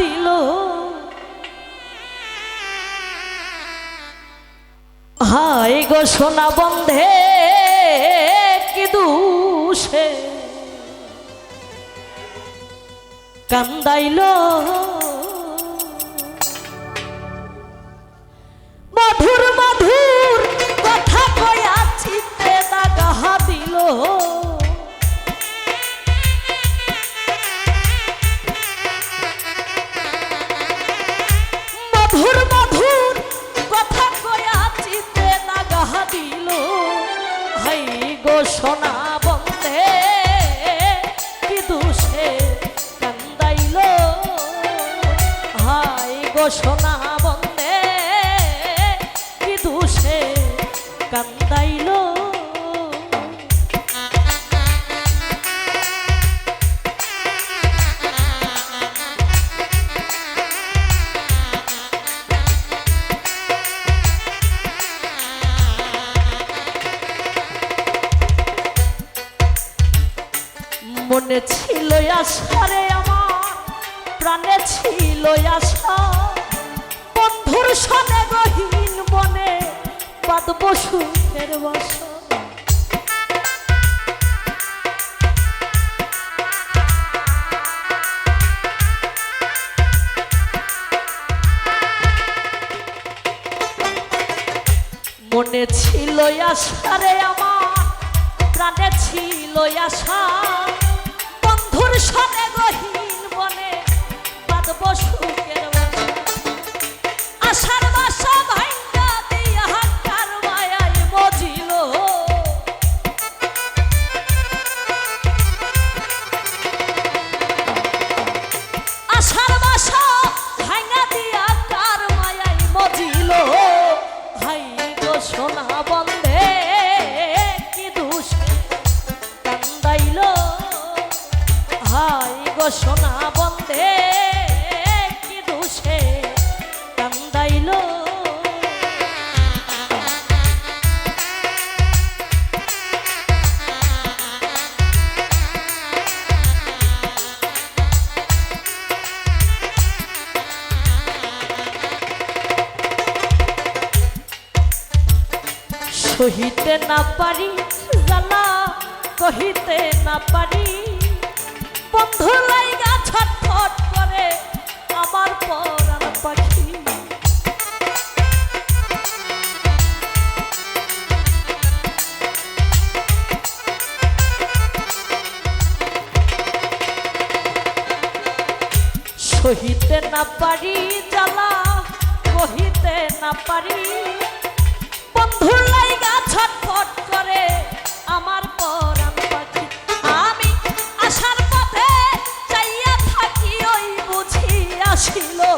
দিল। হাই গো সোনা বন্ধে কি দুষে। কান্দাইল। সোনা বন্ধে কি দুষে কান্দাইল? মনে ছিল আমার প্রাণে ছিল আশা। বন্ধুর সনে গহীন মনে বাদব সুখের বাসা। মনে ছিল আশারে আমার, প্রাণে ছিল আশা। বন্ধুর সনে সোনা বন্ধে সহিতে না পারি জ্বালা কহিতে না পারি। বন্ধু লাইগা ছটফট করে আমার পরাণ পাখি। সহিতে না পারি জ্বালা কহিতে না পারি। বন্ধুর kilo.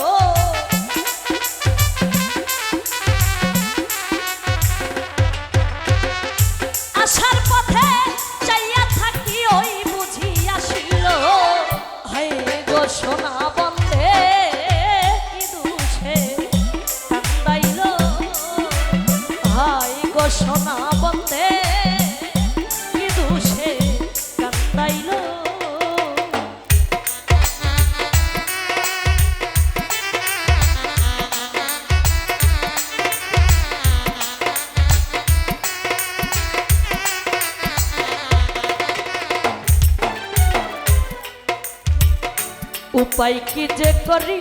উপায় কি যে করি,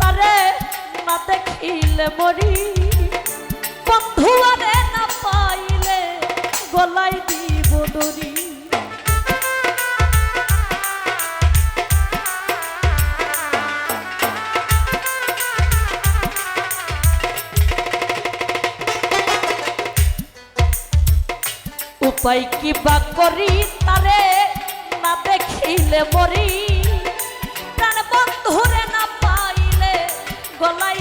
তারে না দেখিলে মরি। বন্ধু আরে না পাইলে গলাই দিব দড়ি। উপায় কি বা করি, তারে না দেখিলে মরি। বন্ধুরে না পাইলে গলাই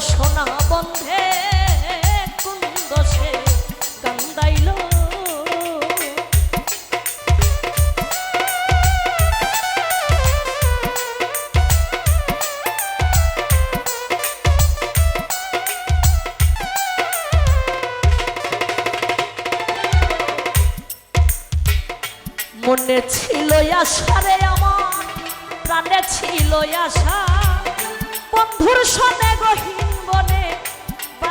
সোনা বন্ধে কুন্দ সে কান্দাইল মনে ছিল আশারে আমার, প্রাণে ছিল আশা। বন্ধুর সনে গহীন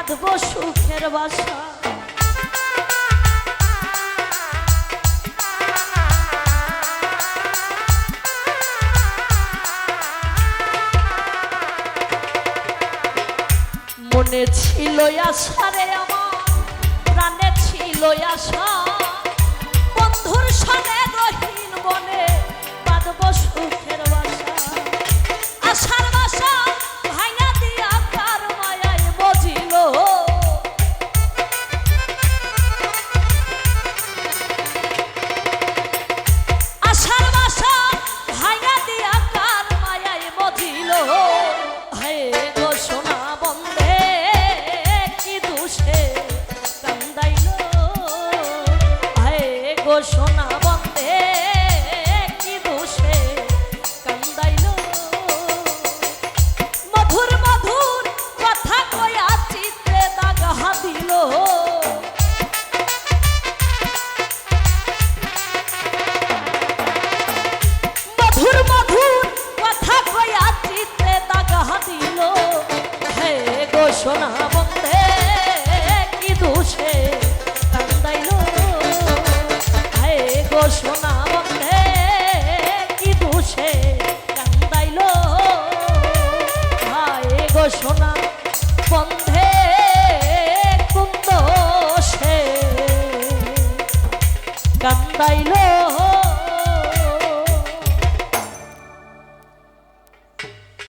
বাঁধব সুখের বাসা। মনে ছিল আসারে আমার প্রাণে ছিল আশা। সোনা বন্ধে কি দোষে কান্দাইল? মধুর মধুর কথা কয়া চিত্রে দাগা দিল মধুর মধুর কথা কয়া চিত্রে দাগা দিল হে গো সোনা বন্ধে কি দোষে হায় গো